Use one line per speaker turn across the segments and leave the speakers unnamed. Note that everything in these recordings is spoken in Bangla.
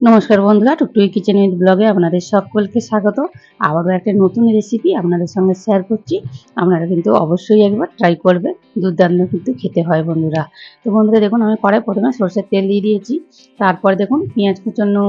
নমস্কার বন্ধুরা টুকটুকি কিচেন উইথ ব্লগে আপনাদের সকলকে স্বাগত। আবারও একটা নতুন রেসিপি আপনাদের সঙ্গে শেয়ার করছি। আপনারা কিন্তু অবশ্যই একবার ট্রাই করবেন। দুর্দান্ত কিন্তু খেতে হয় বন্ধুরা। তো বন্ধুরা, দেখুন, আমি কড়াই প্রথমে সরষের তেল দিয়ে দিয়েছি। তারপর দেখুন, পেঁয়াজ কুচানো,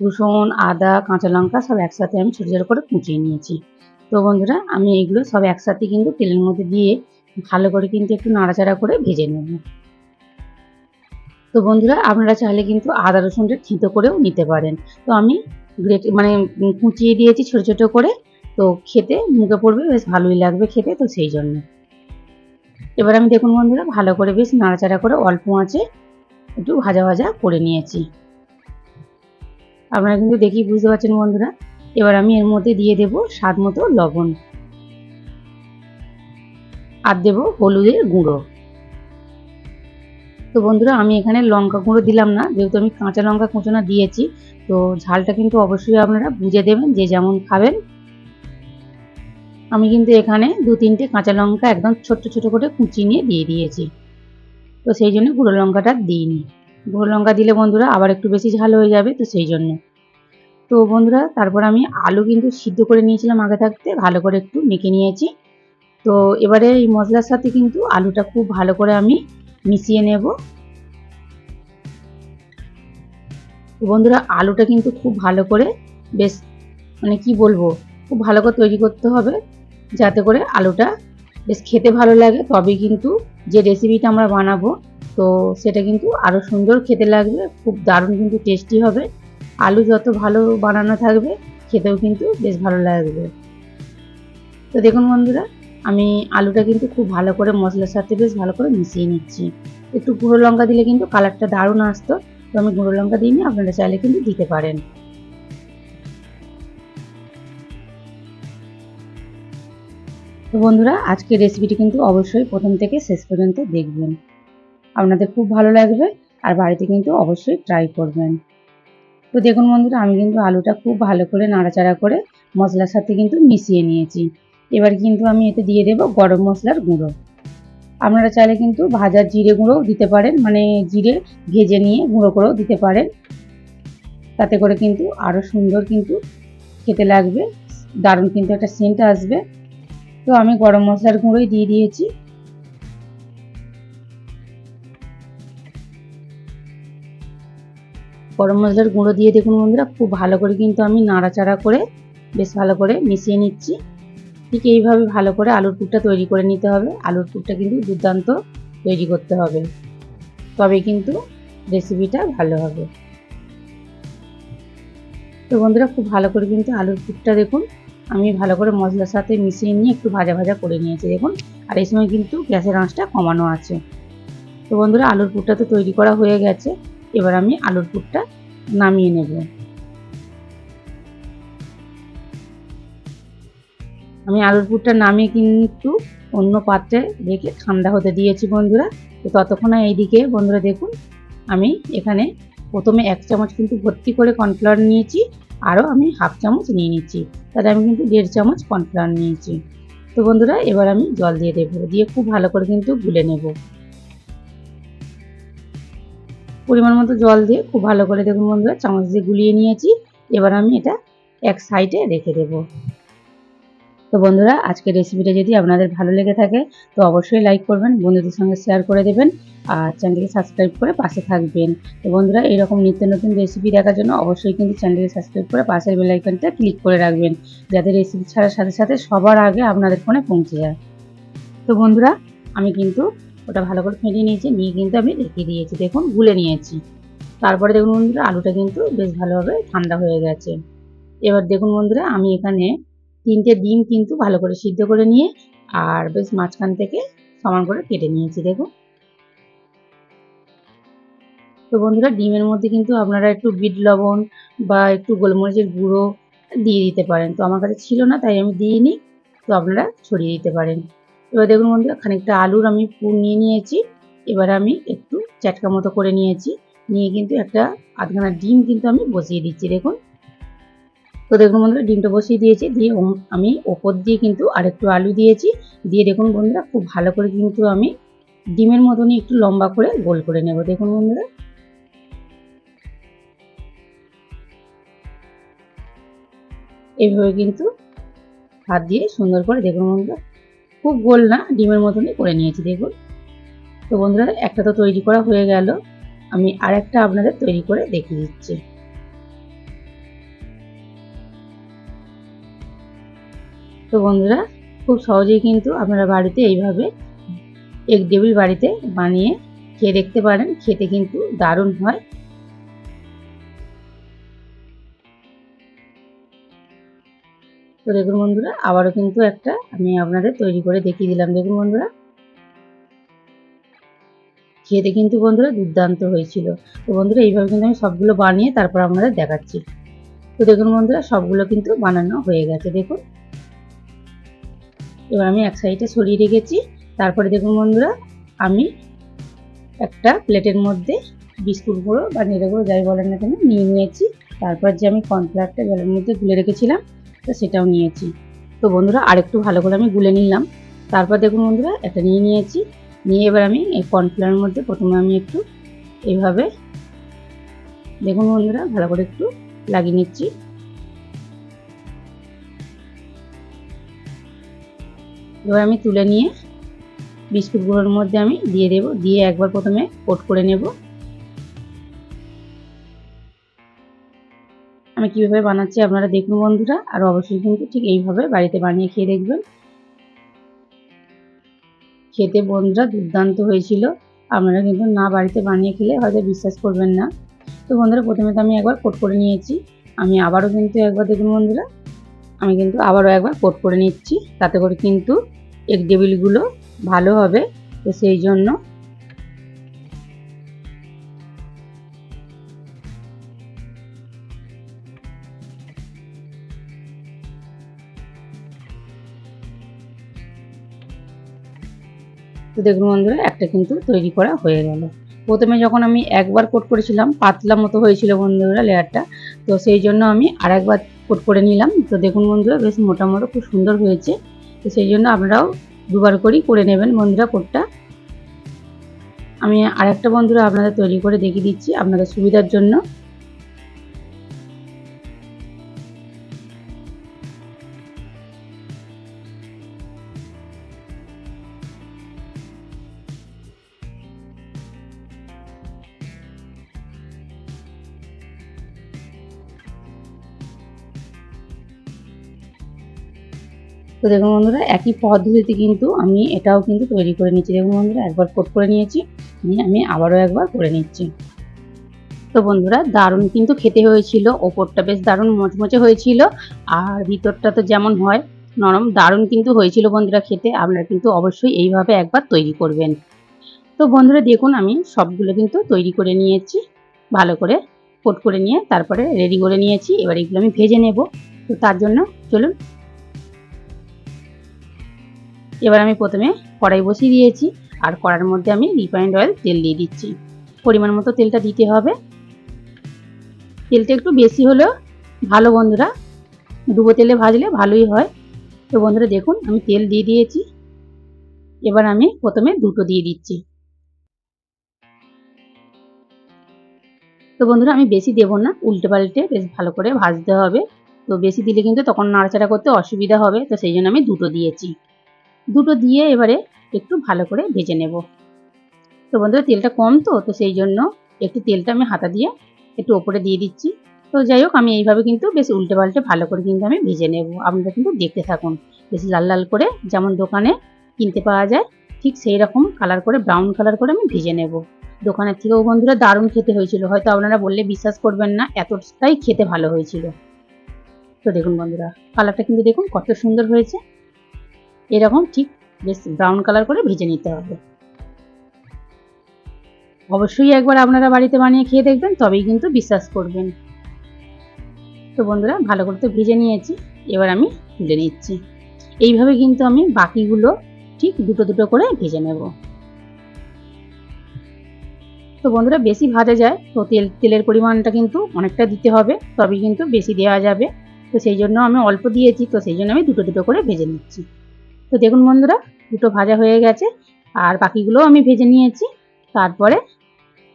রসুন, আদা, কাঁচা লঙ্কা সব একসাথে আমি ছোটো ছোটো করে কুচিয়ে নিয়েছি। তো বন্ধুরা, আমি এইগুলো সব একসাথে কিন্তু তেলের মধ্যে দিয়ে ভালো করে কিন্তু একটু নাড়াচাড়া করে ভেজে নেব। তো বন্ধুরা, আপনারা চাইলে কিন্তু আদা রসুনটা থিতো করেও নিতে পারেন। তো আমি গ্রেট মানে কুচিয়ে দিয়েছি ছোটো ছোটো করে। তো খেতে মুখে পড়বে, বেশ ভালোই লাগবে খেতে, তো সেই জন্য। এবার আমি দেখুন বন্ধুরা, ভালো করে বেশ নাড়াচাড়া করে অল্প আঁচে একটু ভাজা ভাজা করে নিয়েছি। আপনারা কিন্তু দেখি বুঝতে পারছেন বন্ধুরা, এবার আমি এর মধ্যে দিয়ে দেব স্বাদ মতো লবণ। আর দেবো হলুদের গুঁড়ো। তো বন্ধুরা, আমি এখানে লঙ্কা গুঁড়ো দিলাম না, যেহেতু আমি কাঁচা লঙ্কা কুচোনা দিয়েছি, তো ঝালটা কিন্তু অবশ্যই আপনারা বুঝে দেবেন যে যেমন খাবেন। আমি কিন্তু এখানে দু তিনটে কাঁচা লঙ্কা একদম ছোট্ট ছোট করে কুচিয়ে নিয়ে দিয়ে দিয়েছি। তো সেই জন্য গুঁড়ো লঙ্কাটা দিইনি। গুঁড়ো লঙ্কা দিলে বন্ধুরা আবার একটু বেশি ঝাল হয়ে যাবে, তো সেই জন্য। তো বন্ধুরা, তারপর আমি আলু কিন্তু সিদ্ধ করে নিয়েছিলাম আগে থাকতে, ভালো করে একটু মেখে নিয়েছি। তো এবারে এই মশলার সাথে কিন্তু আলুটা খুব ভালো করে আমি মিশিয়ে নেব। বন্ধুরা, আলুটা কিন্তু খুব ভালো করে বেশ মানে কি বলব, খুব ভালো করে তৈরি করতে হবে যাতে করে আলুটা বেশ খেতে ভালো লাগে। তবে কিন্তু যে রেসিপিটা আমরা বানাবো, তো সেটা কিন্তু আরও সুন্দর খেতে লাগবে, খুব দারুণ কিন্তু টেস্টি হবে। আলু যত ভালো বানানো থাকবে, খেতেও কিন্তু বেশ ভালো লাগবে। তো দেখুন বন্ধুরা আমি আলুটা কিন্তু খুব ভালো করে মশলার সাথে বেশ ভালো করে মিশিয়ে নিচ্ছি। একটু গুঁড়ো লঙ্কা দিলে কিন্তু কালারটা দারুণ আসতো। তো আমি গুঁড়ো লঙ্কা দিইনি, আপনারা চাইলে কিন্তু দিতে পারেন। তো বন্ধুরা, আজকের রেসিপিটি কিন্তু অবশ্যই প্রথম থেকে শেষ পর্যন্ত দেখবেন। আপনাদের খুব ভালো লাগবে আর বাড়িতে কিন্তু অবশ্যই ট্রাই করবেন। তো দেখুন বন্ধুরা, আমি কিন্তু আলুটা খুব ভালো করে নাড়াচাড়া করে মশলার সাথে কিন্তু মিশিয়ে নিয়েছি। এবার কিন্তু আমি এতে দিয়ে দেব গরম মশলার গুঁড়ো। আপনারা চাইলে কিন্তু ভাজার জিরে গুঁড়োও দিতে পারেন মানে জিরে ভেজে নিয়ে গুঁড়ো করেও দিতে পারেন। তাতে করে কিন্তু আরও সুন্দর কিন্তু খেতে লাগবে, দারুণ কিন্তু একটা সেন্ট আসবে। তো আমি গরম মশলার গুঁড়োই দিয়ে দিয়েছি। গরম মশলার গুঁড়ো দিয়ে দেখুন বন্ধুরা, খুব ভালো করে কিন্তু আমি নাড়াচাড়া করে বেশ ভালো করে মিশিয়ে নিচ্ছি। ঠিক এইভাবে ভালো করে আলুর পুরটা তৈরি করে নিতে হবে। আলুর পুরটা কিন্তু দুর্দান্ত তৈরি করতে হবে। তবে কিন্তু রেসিপিটা ভালো হবে। তো বন্ধুরা, খুব ভালো করে কিন্তু আলুর পুরটা দেখুন। আমি ভালো করে মশলার সাথে মিশিয়ে নিয়ে একটু ভাজা ভাজা করে নিয়েছি, দেখুন। আর এই সময় কিন্তু গ্যাসের আঁচটা কমানো আছে। তো বন্ধুরা, আলুর পুরটা তো তৈরি করা হয়ে গেছে। এবার আমি আলুর পুরটা নামিয়ে নেব। আমি আলুর পুরটা নামিয়ে কিন্তু অন্য পাত্রে রেখে ঠান্ডা হতে দিয়েছি বন্ধুরা। তো ততক্ষণে এইদিকে বন্ধুরা দেখুন, আমি এখানে প্রথমে এক চামচ কিন্তু ভর্তি করে কর্নফ্লাওয়ার নিয়েছি, আরও আমি হাফ চামচ নিয়ে নিচ্ছি। তাহলে আমি কিন্তু দেড় চামচ কর্নফ্লাওয়ার নিয়েছি। তো বন্ধুরা, এবার আমি জল দিয়ে দেবো, দিয়ে খুব ভালো করে কিন্তু গুলে নেব। পরিমাণ মতো জল দিয়ে খুব ভালো করে দেখুন বন্ধুরা, চামচ দিয়ে গুলিয়ে নিয়েছি। এবার আমি এটা এক সাইডে রেখে দেবো। তো বন্ধুরা, আজকের রেসিপিটা যদি আপনাদের ভালো লেগে থাকে, তো অবশ্যই লাইক করবেন, বন্ধুদের সঙ্গে শেয়ার করে দেবেন আর চ্যানেলকে সাবস্ক্রাইব করে পাশে থাকবেন। তো বন্ধুরা, এইরকম নিত্য নতুন রেসিপি দেখার জন্য অবশ্যই কিন্তু চ্যানেলকে সাবস্ক্রাইব করে পাশের বেলাইকনটা ক্লিক করে রাখবেন, যাতে রেসিপি ছাড়ার সাথে সাথে সবার আগে আপনাদের ফোনে পৌঁছে যায়। তো বন্ধুরা, আমি কিন্তু ওটা ভালো করে ফেটে নিয়েছি, নিয়ে কিন্তু আমি রেখে দিয়েছি, দেখুন, গুলে নিয়েছি। তারপরে দেখুন বন্ধুরা, আলুটা কিন্তু বেশ ভালোভাবে ঠান্ডা হয়ে গেছে। এবার দেখুন বন্ধুরা, আমি এখানে তিনটে ডিম কিন্তু ভালো করে সিদ্ধ করে নিয়ে আর বেশ মাঝখান থেকে সমান করে কেটে নিয়েছি দেখুন তো বন্ধুরা, ডিমের মধ্যে কিন্তু আপনারা একটু বিট লবণ বা একটু গোলমরিচের গুঁড়ো দিয়ে দিতে পারেন। তো আমার কাছে ছিল না, তাই আমি দিইনি। তো আপনারা ছড়িয়ে দিতে পারেন। এবার দেখুন বন্ধুরা, খানিকটা আলুর আমি পুর নিয়ে নিয়েছি। এবার আমি একটু চ্যাটকা মতো করে নিয়েছি। নিয়ে কিন্তু একটা আধখানা ডিম কিন্তু আমি বসিয়ে দিচ্ছি, দেখুন। তো দেখুন বন্ধুরা ডিমটা বসিয়ে দিয়েছি, দিয়ে আমি ওপর দিয়ে কিন্তু আরেকটু আলু দিয়েছি। দিয়ে দেখুন বন্ধুরা, খুব ভালো করে কিন্তু আমি ডিমের মতনই একটু লম্বা করে গোল করে নেব। দেখুন বন্ধুরা। এইভাবে কিন্তু হাত দিয়ে সুন্দর করে দেখুন বন্ধুরা, খুব গোল না, ডিমের মতনই করে নিয়েছি, দেখুন। তো বন্ধুরা, একটা তো তৈরি করা হয়ে গেল। আমি আরেকটা আপনাদের তৈরি করে দেখিয়ে দিচ্ছি। তো বন্ধুরা, খুব সহজেই কিন্তু আপনারা বাড়িতে এইভাবে এক টেবিল বাড়িতে বানিয়ে খেয়ে দেখতে পারেন। খেতে কিন্তু দারুণ হয়। তো দেখুন বন্ধুরা, আবারও কিন্তু একটা আমি আপনাদের তৈরি করে দেখিয়ে দিলাম। দেখুন বন্ধুরা, খেতে কিন্তু বন্ধুরা দুর্দান্ত হয়েছিল। তো বন্ধুরা, এইভাবে কিন্তু আমি সবগুলো বানিয়ে তারপর আপনাদের দেখাচ্ছি। তো দেখুন বন্ধুরা, সবগুলো কিন্তু বানানো হয়ে গেছে। দেখুন এবার আমি এক সাইডে সরিয়ে রেখেছি। তারপরে দেখুন বন্ধুরা, আমি একটা প্লেটের মধ্যে বিস্কুট গুঁড়ো বা নেড়ে গুঁড়ো যাই বলেন না কেন নিয়ে নিয়েছি। তারপর যে আমি কর্নফ্লাওয়ারটা জলের মধ্যে গুলে রেখেছিলাম, তো সেটাও নিয়েছি। তো বন্ধুরা, আরেকটু ভালো করে আমি গুলে নিলাম। তারপর দেখুন বন্ধুরা, একটা নিয়ে নিয়েছি। নিয়ে এবার আমি এই কর্নফ্লাওয়ারের মধ্যে প্রথমে আমি একটু এইভাবে দেখুন বন্ধুরা, ভালো করে একটু লাগিয়ে নিচ্ছি। এবার আমি তুলে নিয়ে বিস্কুটগুলোর মধ্যে আমি দিয়ে দেব। দিয়ে একবার প্রথমে কোট করে নেব। আমি কীভাবে বানাচ্ছি আপনারা দেখুন বন্ধুরা, আর অবশ্যই কিন্তু ঠিক এইভাবে বাড়িতে বানিয়ে খেয়ে দেখবেন। খেতে বন্ধুরা দুর্দান্ত হয়েছিল। আপনারা কিন্তু না বাড়িতে বানিয়ে খেলে হয়তো বিশ্বাস করবেন না। তো বন্ধুরা, প্রথমে তো আমি একবার কোট করে নিয়েছি। আমি আবারও কিন্তু একবার দেখুন বন্ধুরা আমি কিন্তু আবারও একবার কোট করে নিচ্ছি। তাতে করে কিন্তু এগ টেবিলগুলো ভালো হবে। তো সেই জন্য তো দেখুন বন্ধুরা, একটা কিন্তু তৈরি করা হয়ে গেল। প্রথমে যখন আমি একবার কোট করেছিলাম, পাতলা মতো হয়েছিল বন্ধুরা লেয়ারটা। তো সেই জন্য আমি আর একবার কোট করে নিলাম। তো দেখুন বন্ধুরা, বেশ মোটামুটি খুব সুন্দর হয়েছে। তো সেই জন্য আপনারাও দুবার করেই করে নেবেন বন্ধুরা কোটটা আমি আরেকটা বন্ধুরা আপনাদের তৈরি করে দেখিয়ে দিচ্ছি আপনাদের সুবিধার জন্য। তো দেখুন বন্ধুরা, একই পদ্ধতিতে কিন্তু আমি এটাও কিন্তু তৈরি করে নিচ্ছি দেখুন বন্ধুরা, একবার কোট করে নিয়েছি নিয়ে আমি আবারও একবার করে নিচ্ছি। তো বন্ধুরা, দারুণ কিন্তু খেতে হয়েছিল, ওপরটা বেশ দারুণ মচমচে হয়েছিল, আর ভিতরটা তো যেমন হয়, নরম, দারুণ কিন্তু হয়েছিল বন্ধুরা খেতে, আপনারা কিন্তু অবশ্যই এইভাবে একবার তৈরি করবেন। তো বন্ধুরা, দেখুন আমি সবগুলো কিন্তু তৈরি করে নিয়েছি, ভালো করে কোট করে নিয়ে তারপরে রেডি করে নিয়েছি, এবার এগুলো আমি ভেজে নেব। তো তার জন্য চলুন এবার আমি প্রথমে কড়াই বসিয়ে দিয়েছি আর কড়ার মধ্যে আমি রিফাইন্ড অয়েল তেল দিয়ে দিচ্ছি। পরিমাণ মতো তেলটা দিতে হবে। তেলটা একটু বেশি হলেও ভালো বন্ধুরা, ডুবো তেলে ভাজলে ভালোই হয়। তো বন্ধুরা, দেখুন, আমি তেল দিয়ে দিয়েছি। এবার আমি প্রথমে দুটো দিয়ে দিচ্ছি। তো বন্ধুরা, আমি বেশি দেব না, উল্টে পাল্টে বেশ ভালো করে ভাজতে হবে। তো বেশি দিলে কিন্তু তখন নাড়াচাড়া করতে অসুবিধা হবে, তো সেই জন্য আমি দুটো দিয়েছি। দুটো দিয়ে এবারে একটু ভালো করে ভেজে নেব। তো বন্ধুরা, তেলটা কম তো তো সেই জন্য একটু তেলটা আমি হাতা দিয়ে একটু ওপরে দিয়ে দিচ্ছি। তো যাই হোক, আমি এইভাবে কিন্তু বেশ উল্টে পাল্টে ভালো করে কিন্তু আমি ভেজে নেব। আপনারা কিন্তু দেখতে থাকুন। বেশ লাল লাল করে যেমন দোকানে কিনতে পাওয়া যায়, ঠিক সেই রকম কালার করে ব্রাউন কালার করে আমি ভেজে নেব। দোকানের থেকেও বন্ধুরা দারুণ খেতে হয়েছিল। হয়তো আপনারা বললে বিশ্বাস করবেন না, এতটাই খেতে ভালো হয়েছিল। তো দেখুন বন্ধুরা কালারটা কিন্তু দেখুন কত সুন্দর হয়েছে। এরকম ঠিক বেশ ব্রাউন কালার করে ভেজে নিতে হবে। অবশ্যই একবার আপনারা বাড়িতে বানিয়ে খেয়ে দেখবেন, তবেই কিন্তু বিশ্বাস করবেন। তো বন্ধুরা, ভালো করে তো ভেজে নিয়েছি, এবার আমি তুলে নিচ্ছি। এইভাবে কিন্তু আমি বাকিগুলো ঠিক দুটো দুটো করে ভেজে নেব। তো বন্ধুরা, বেশি ভাজা যায়, তো তেল, তেলের পরিমাণটা কিন্তু অনেকটা দিতে হবে, তবেই কিন্তু বেশি দেওয়া যাবে। তো সেই জন্য আমি অল্প দিয়েছি, তো সেই জন্য আমি দুটো দুটো করে ভেজে নিচ্ছি। দেখুন বন্ধুরা, দুটো ভাজা হয়ে গেছে, আর বাকিগুলোও আমি ভেজে নিয়েছি। তারপরে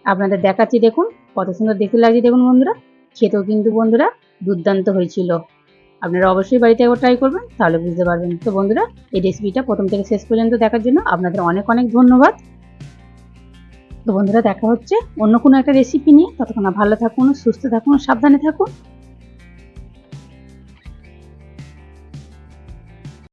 আপনাদের দেখাচ্ছি দেখুন, কত সুন্দর দেখতে লাগছে দেখুন বন্ধুরা, খেতেও কিন্তু বন্ধুরা দুর্দান্ত হয়েছিল। আপনারা অবশ্যই বাড়িতে একবার ট্রাই করবেন, তাহলে বুঝতে পারবেন। তো বন্ধুরা, এই রেসিপিটা প্রথম থেকে শেষ পর্যন্ত দেখার জন্য আপনাদের অনেক অনেক ধন্যবাদ। তো বন্ধুরা, দেখা হচ্ছে অন্য কোনো একটা রেসিপি নিয়ে। ততক্ষণ ভালো থাকুন, সুস্থ থাকুন, সাবধানে থাকুন।